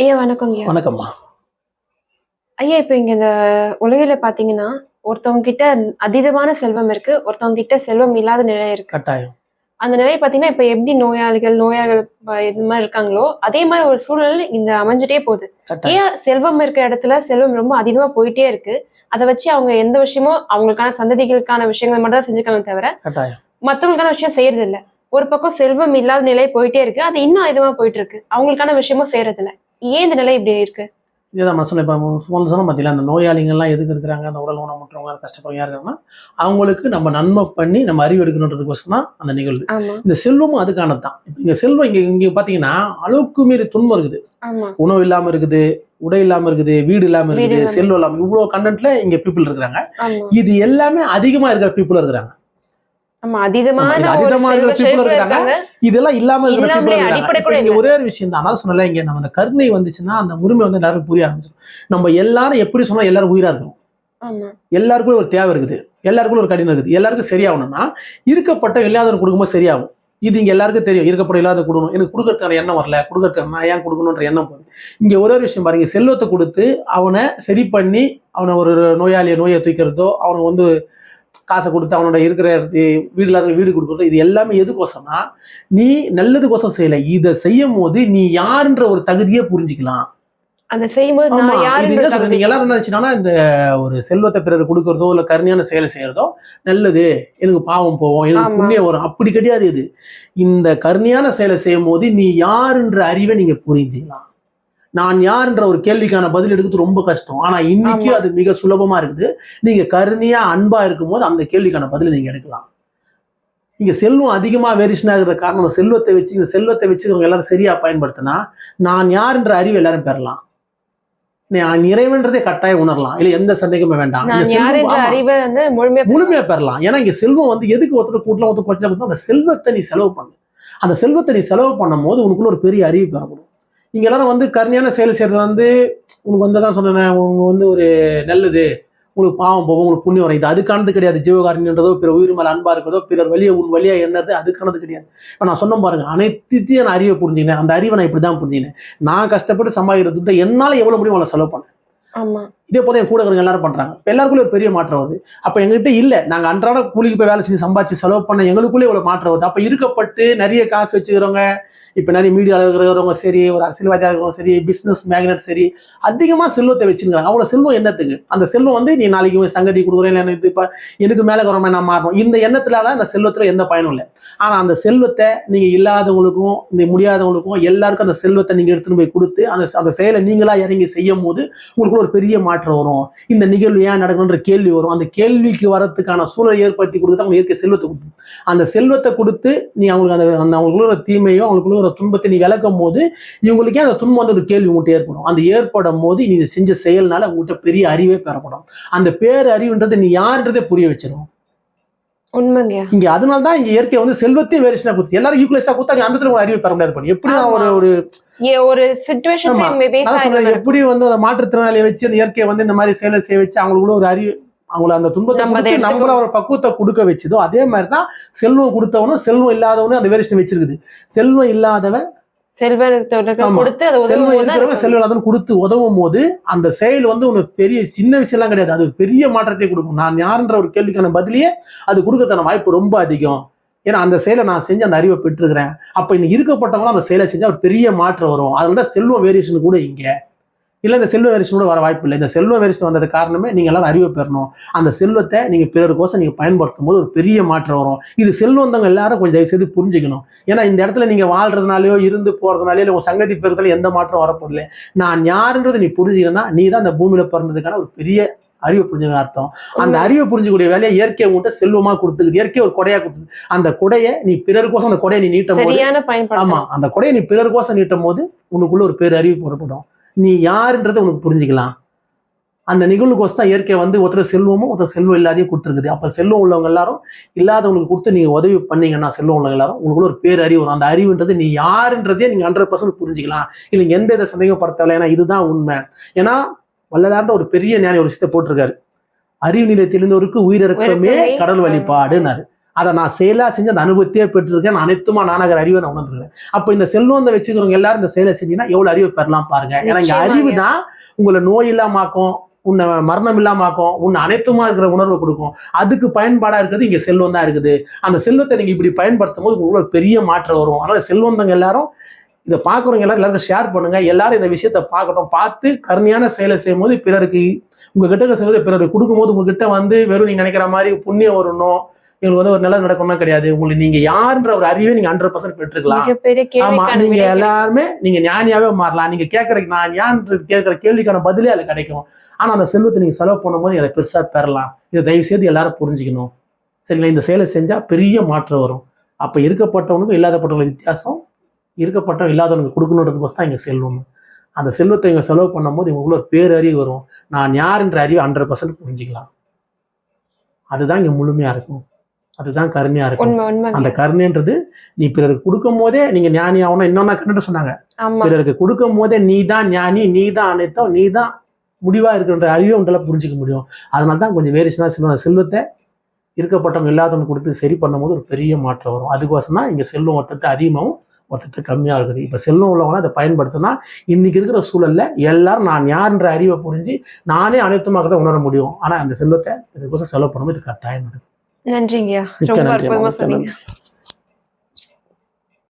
ஐயா வணக்கம் ஐயா. வணக்கம்மா. ஐயா இப்ப இங்க இந்த உலகில பாத்தீங்கன்னா ஒருத்தவங்க கிட்ட அதீதமான செல்வம் இருக்கு ஒருத்தவங்க கிட்ட செல்வம் இல்லாத நிலை இருக்கு. கட்டாயம். அந்த நிலை பாத்தீங்கன்னா இப்ப எப்படி நோயாளிகள் நோயாளிகள் இது மாதிரி இருக்காங்களோ அதே மாதிரி ஒரு சூழ்நிலை இந்த அமைஞ்சிட்டே போகுது. ஏன் செல்வம் இருக்கிற இடத்துல செல்வம் ரொம்ப அதிகமா போயிட்டே இருக்கு. அதை வச்சு அவங்க எந்த விஷயமும் அவங்களுக்கான சந்ததிகளுக்கான விஷயங்களை மட்டும் தான் செஞ்சுக்காங்க தவிர மத்தவங்களுக்கான விஷயம் செய்யறது இல்ல ஒரு பக்கம் செல்வம் இல்லாத நிலை போயிட்டே இருக்கு அது இன்னும் அதிகமா போயிட்டு இருக்கு. அவங்களுக்கான விஷயமும் செய்யறது இல்ல ஏன் இந்த நிலை இப்படி இருக்கு? இதுதான் நான் சொன்னேன் இப்போ முதல்ல சொன்ன பார்த்தீங்களா அந்த நோயாளிகள்லாம் எதுக்கு இருக்கிறாங்க? அந்த உடல் ஊனமுற்றவங்க கஷ்டப்படுறவங்க இருக்காங்கன்னா அவங்களுக்கு நம்ம நன்மை பண்ணி நம்ம அறிவு எடுக்கணுன்றதுக்கோசம் தான் அந்த நிகழ்வு. இந்த செல்வமும் அதுக்கானது தான். இப்போ இங்கே செல்வம் இங்கே இங்கே பார்த்தீங்கன்னா அளவுக்கு மீறி துன்பம் இருக்குது. உணவு இல்லாமல் இருக்குது உடை இல்லாமல் இருக்குது வீடு இல்லாமல் வீடு இருக்குது இல்லாம. செல்வம் இல்லாமல் இவ்வளோ கண்டென்ட்ல இங்கே பீப்புள் இருக்கிறாங்க. இது எல்லாமே அதிகமாக இருக்கிற பீப்புள் இருக்கிறாங்க. இதெல்லாம் இல்லாம. ஒரே ஒரு விஷயம் தான். அதான் சொன்னல இங்க நம்ம கருணை வந்துச்சுன்னா அந்த உரிமை வந்து எல்லாரும் புரிய ஆரம்பிச்சிடும் நம்ம எல்லாரும் எப்படி சொன்னா எல்லாரும் உயிரா இருக்கும் எல்லாருக்கும் ஒரு தேவை இருக்குது. எல்லாருக்கும் ஒரு கடினம் இருக்குது. எல்லாருக்கும் சரியாகணும்னா இருக்கப்பட்ட இல்லாதவன் கொடுக்கும்போது சரியாகும். இது இங்க எல்லாருக்கும் தெரியும். இருக்கப்பட்ட இல்லாத கொடுக்கணும். எனக்கு கொடுக்கறதுக்கான எண்ணம் வரல. கொடுக்கறதுக்கான நான் ஏன் கொடுக்கணுன்ற எண்ணம் போகுது. இங்க ஒரே ஒரு விஷயம் பாருங்க. செல்வத்தை கொடுத்து அவனை சரி பண்ணி அவனை ஒரு நோயாளியை நோயை தூக்கிறதோ அவனை வந்து காசை கொடுத்து அவனோட இருக்கிற வீடு இல்லாத வீடு கொடுக்குறதோ இது எல்லாமே எதுக்கோசம்னா நீ நல்லதுக்கோசம் செய்யல. இதை செய்யும் போது நீ யாருன்ற ஒரு தகுதியே புரிஞ்சுக்கலாம். அதை செய்யும்போது நீங்க எல்லாரும் என்ன நினைச்சீங்கன்னா இந்த ஒரு செல்வத்தை பிறர் கொடுக்கறதோ இல்ல கருணையான செயலை செய்யறதோ நல்லது. எனக்கு பாவம் போவோம் எனக்கு. புண்ணியம் வரும். அப்படி கிடையாது இது. இந்த கருணையான செயலை செய்யும் போது நீ யாருன்ற அறிவை நீங்க புரிஞ்சுக்கலாம். நான் யாருன்ற ஒரு கேள்விக்கான பதில் எடுக்கிறது ரொம்ப கஷ்டம். ஆனா இன்னைக்கு. அது மிக சுலபமா இருக்குது. நீங்க கருணையா அன்பா இருக்கும்போது அந்த கேள்விக்கான பதிலை நீங்க எடுக்கலாம். இங்க செல்வம் அதிகமா வேரிஷன் ஆகுற காரணம் அந்த செல்வத்தை வச்சு இந்த செல்வத்தை வச்சுக்கிறவங்க எல்லாரும் சரியா பயன்படுத்தினா நான் யாருன்ற அறிவு எல்லாரும் பெறலாம். நான் இறைவன்றதை கட்டாயம் உணரலாம். இல்ல எந்த சந்தேகமே வேண்டாம். முழுமையா பெறலாம். ஏன்னா இங்க செல்வம் வந்து எதுக்கு ஒருத்தர் கூட்டலாம் ஒருத்தர் கொடுத்தா அந்த செல்வத்தை நீ செலவு பண்ணு. அந்த செல்வத்தை நீ செலவு பண்ணும் போது உனக்குள்ள ஒரு பெரிய அறிவு பெறப்படும். இங்க எல்லாரும் வந்து கருணையான செயல் செய்யறது வந்து உனக்கு வந்து தான் சொன்னேன் உங்க வந்து ஒரு நல்லது. உங்களுக்கு பாவம் போகும் உங்களுக்கு புண்ணியம் இது அதுக்கானது கிடையாது. ஜீவகாரணின்றதோ பிற உயிர் மேல அன்பா இருக்கிறதோ பிறர் வழியை உன் வழியா என்னது அதுக்கானது கிடையாது. இப்ப நான் சொன்ன பாருங்க அனைத்தையும் நான் அறிவை புரிஞ்சுக்கினேன். அந்த அறிவை நான் இப்படிதான் புரிஞ்சுக்கினேன். நான் கஷ்டப்பட்டு சம்பாதிக்கிற துட்டை என்னால எவ்வளவு முடியும் அவ்வளவு செலவு பண்ணேன். இதே போல என் கூட இருக்கிறவங்க எல்லாரும் பண்றாங்க. இப்ப எல்லாருக்குள்ள ஒரு பெரிய மாற்றம் வருது. அப்ப எங்ககிட்ட இல்ல. நாங்க அன்றாட கூலிக்கு போய் வேலை செஞ்சு சம்பாதிச்சு செலவு பண்ண எங்களுக்குள்ளே இவ்வளவு மாற்றம் வருது. அப்ப இருக்கப்பட்டு நிறைய காசு வச்சுக்கிறவங்க இப்போ நிறைய மீடியாவில் இருக்கிறவங்க சரி ஒரு அரசியல்வாதியாக இருக்கிறவங்க சரி பிஸ்னஸ் மேக்னட் சரி அதிகமாக செல்வத்தை வச்சுக்கிறாங்க அவ்வளோ செல்வம் என்னத்துக்கு? அந்த செல்வம் வந்து நீ நாளைக்கு ஒரு சங்கதி கொடுக்குறேன் இல்லை எனக்கு இப்ப எனக்கு மேலே இருக்கிறவங்க நான் மாறணும். இந்த எண்ணத்துலால அந்த செல்வத்தில் எந்த பயனும் இல்லை. ஆனால் அந்த செல்வத்தை நீங்கள் இல்லாதவங்களுக்கும் இந்த முடியாதவங்களுக்கும் எல்லாருக்கும் அந்த செல்வத்தை நீங்கள் எடுத்துகிட்டு போய் கொடுத்து அந்த அந்த செயலை நீங்களாக இறங்கி செய்யும் போது உங்களுக்குள்ள ஒரு பெரிய மாற்றம் வரும். இந்த நிகழ்வு ஏன் நடக்கணுன்ற கேள்வி வரும். அந்த கேள்விக்கு வரத்துக்கான சூழலை ஏற்படுத்தி கொடுத்து அவங்க இயற்கை செல்வத்தை கொடுத்து அந்த செல்வத்தை கொடுத்து நீ அவங்களுக்கு அந்த அந்த அவங்களுக்குள்ள ஒரு தீமையோ அவங்களுக்குள்ள ஒரு துன்பத்தை நீ விளக்கும் போது இவங்களுக்கே அந்த துன்பம் வந்து ஒரு கேள்வி உங்கள்கிட்ட ஏற்படும். அந்த ஏற்படும் போது நீ செஞ்ச செயல்னால உங்கள்கிட்ட பெரிய அறிவே பெறப்படும். அந்த பேர் அறிவுன்றது நீ யாருன்றதே புரிய வச்சிடும் உண்மைங்கய்யா இங்க அதனால தான் இங்க இயற்கை வந்து செல்வத்தையும் வேரிஷனா கொடுத்து எல்லாரும் ஈக்குவலைஸா கொடுத்தா நீ அந்த இடத்துல உங்க அறிவு பெற முடியாது பண்ணி எப்படி ஒரு. ஒரு ஒரு சொல்றேன். எப்படி வந்து அந்த மாற்றுத்திறனாளியை வச்சு அந்த இயற்கையை வந்து இந்த மாதிரி செயலை செய்ய வச்சு அவங்களுக்குள்ள ஒரு அறிவு அவங்கள அந்த துன்பத்தை. நம்மள ஒரு பக்குவத்தை கொடுக்க வச்சதோ அதே மாதிரி தான் செல்வம் கொடுத்தவனும் செல்வம் இல்லாதவனும் அந்த வேரிஷன் வச்சிருக்குது. செல்வம் இல்லாதவன். கொடுத்து உதவும் இருக்கிறவன் செல்வம் இல்லாதவன் கொடுத்து உதவும் போது அந்த செயல் வந்து உனக்கு பெரிய சின்ன விஷயம்லாம் கிடையாது. அது பெரிய மாற்றத்தை கொடுக்கும். நான் யாருன்ற ஒரு கேள்விக்கான பதிலையே அது கொடுக்கறதான வாய்ப்பு ரொம்ப அதிகம். ஏன்னா அந்த செயலை நான் செஞ்சு அந்த அறிவை பெற்றிருக்கிறேன். அப்ப இன்னைக்கு இருக்கப்பட்டவங்களும் அந்த செயலை செஞ்சா ஒரு பெரிய மாற்றம் வரும். அதனால தான் செல்வம் வேரியேஷன் கூட இங்க. இல்ல இந்த செல்வ வேரியேஷன் கூட வர வாய்ப்பு இல்லை. இந்த செல்வ வேரியேஷன் வந்தது காரணமே நீங்க எல்லாரும் அறிவை பெறணும். அந்த செல்வத்தை நீங்க பிறருக்கோசம் நீங்க பயன்படுத்தும் போது ஒரு பெரிய மாற்றம் வரும். இது செல்வந்தவங்க எல்லாரும் கொஞ்சம் தயவு செய்து புரிஞ்சுக்கணும். ஏன்னா இந்த இடத்துல நீங்க வாழ்றதுனாலயோ இருந்து போறதுனாலயோ இல்லை உங்க சங்கதி பெறுறதுல எந்த மாற்றம் வரப்போதில்லை நான் யாருன்றது நீ புரிஞ்சுக்கணும்னா நீ தான் அந்த பூமியில பிறந்ததுக்கான ஒரு பெரிய அறிவை புரிஞ்சுக்க அர்த்தம். அந்த அறிவை புரிஞ்சுக்கூடிய வேலையை இயற்கை உங்கள்கிட்ட செல்வமா கொடுத்துக்குது. இயற்கை ஒரு கொடையா கொடுத்துது அந்த கொடையை நீ பிறருக்கோசம் அந்த கொடையை நீ நீட்டும் போது ஆமா அந்த கொடையை நீ பிறருக்கோசம் நீட்டும் போது உனக்குள்ள ஒரு பேர் அறிவு புறப்படும். நீ யாருன்றதை உனக்கு புரிஞ்சுக்கலாம். அந்த நிகழ்வுக்கோசம் தான் இயற்கை வந்து ஒருத்தர் செல்வமும் ஒருத்தர் செல்வம் இல்லாதையும் கொடுத்துருக்குது. அப்ப செல்வம் உள்ளவங்க எல்லாரும் இல்லாதவங்களுக்கு கொடுத்து நீங்க உதவி பண்ணீங்கன்னா செல்வம் உள்ளவங்க எல்லாரும் உங்களுக்குள்ள ஒரு பேர் அறிவு வரும். அந்த அறிவுன்றது நீ யாருன்றதே நீங்க ஹண்ட்ரட் பர்சன்ட் புரிஞ்சுக்கலாம். இல்லை எந்த இதை சந்தேகப்படுத்தலை ஏன்னா இதுதான் உண்மை. ஏன்னா வல்லதார்ந்த ஒரு பெரிய ஞானி ஒரு விஷயத்தை போட்டிருக்காரு. அறிவு நிலையத்திலிருந்தவருக்கு உயிரிறக்கமே உயிரிழக்கமே கடல் வழிபாடுனாரு அதை நான் செயலா செஞ்சு அந்த அனுபவத்தையே பெற்றிருக்கேன். அனைத்துமா நானாகிற அறிவை நான் உணர்ந்துருக்கேன் அப்ப இந்த செல்வந்த வச்சுக்கிறவங்க எல்லாரும் இந்த செயலை செஞ்சீங்கன்னா எவ்வளவு அறிவை பெறலாம் பாருங்க. ஏன்னா இங்க. அறிவு தான் உங்களை நோய் இல்லாமாக்கும் உன்னை மரணம் இல்லாமாக்கும் உன்னை அனைத்துமா இருக்கிற உணர்வை கொடுக்கும். அதுக்கு பயன்பாடா இருக்கிறது இங்க செல்வம் தான் இருக்குது. அந்த செல்வத்தை நீங்க இப்படி பயன்படுத்தும் போது உங்களுக்கு பெரிய மாற்றம் வரும். அதனால செல்வந்தங்க எல்லாரும் இதை பார்க்குறவங்க எல்லாரும் எல்லாருக்கும் ஷேர் பண்ணுங்க. எல்லாரும் இந்த விஷயத்தை பார்க்கட்டும். பார்த்து கருணையான செயலை செய்யும் போது பிறருக்கு உங்ககிட்ட செய்வது பிறருக்கு கொடுக்கும்போது உங்ககிட்ட வந்து வெறும் நீங்க நினைக்கிற மாதிரி புண்ணியம் வரணும். எங்களுக்கு வந்து ஒரு நல்லது நடக்கணும்னா கிடையாது. உங்களுக்கு நீங்க யாருன்ற ஒரு அறிவை நீங்க ஹண்ட்ரட் பர்சன்ட் பெற்றுக்கலாம். ஆமா நீங்க. எல்லாருமே நீங்க ஞானியாவே மாறலாம். நீங்க கேட்கற நான் ஞான் கேட்கிற கேள்விக்கான பதிலே அதுல கிடைக்கும். ஆனா அந்த செல்வத்தை நீங்க செலவு பண்ணும்போது அதை பெருசா பெறலாம். இதை தயவு செய்து எல்லாரும் புரிஞ்சுக்கணும். சரிங்களா? இந்த செயலை செஞ்சா பெரிய மாற்றம் வரும். அப்ப இருக்கப்பட்டவனுக்கும் இல்லாதப்பட்டவங்களுக்கு வித்தியாசம். இருக்கப்பட்டவங்க இல்லாதவனுக்கு கொடுக்கணுன்றதுக்கு தான் இங்க செல்வம். அந்த செல்வத்தை இங்க செலவு பண்ணும்போது இவங்களுக்குள்ள ஒரு பேரறிவு வரும். நான் யாருன்ற அறிவு ஹண்ட்ரட் பர்சன்ட் புரிஞ்சுக்கலாம். அதுதான் இங்க முழுமையா இருக்கும். அதுதான் கருணையா இருக்கும். அந்த கருணைன்றது நீ பிறருக்கு கொடுக்கும் போதே நீங்க ஞானி ஆகணும். இன்னொன்னா கண்டு சொன்னாங்க. பிறருக்கு கொடுக்கும் போதே நீ தான் ஞானி நீ தான் அனைத்தும் நீ தான் முடிவா இருக்கின்ற அறிவை உங்களால புரிஞ்சுக்க முடியும். அதனால தான் கொஞ்சம் வேரியேஷனாக செல்வம் அந்த செல்வத்தை இருக்கப்பட்டவங்க எல்லாத்தவங்க கொடுத்து சரி பண்ணும்போது ஒரு பெரிய மாற்றம் வரும். அதுக்கோசம் தான் இங்க செல்வம் ஒருத்தட்டு அதிகமாகவும் ஒருத்தட்டு கம்மியாக இருக்குது. இப்போ செல்வம் உள்ளவங்க அதை பயன்படுத்தினா இன்னைக்கு இருக்கிற சூழல்ல எல்லாரும் நான் யாருன்ற அறிவை புரிஞ்சு நானே அனைத்துமாக தான் உணர முடியும். ஆனா அந்த செல்வத்தை இதுக்கோசம் செலவு பண்ணும்போது இது கட்டாயம் நடக்கும் நன்றிங்கய்யா ரொம்ப அற்புதமா சொன்னீங்க.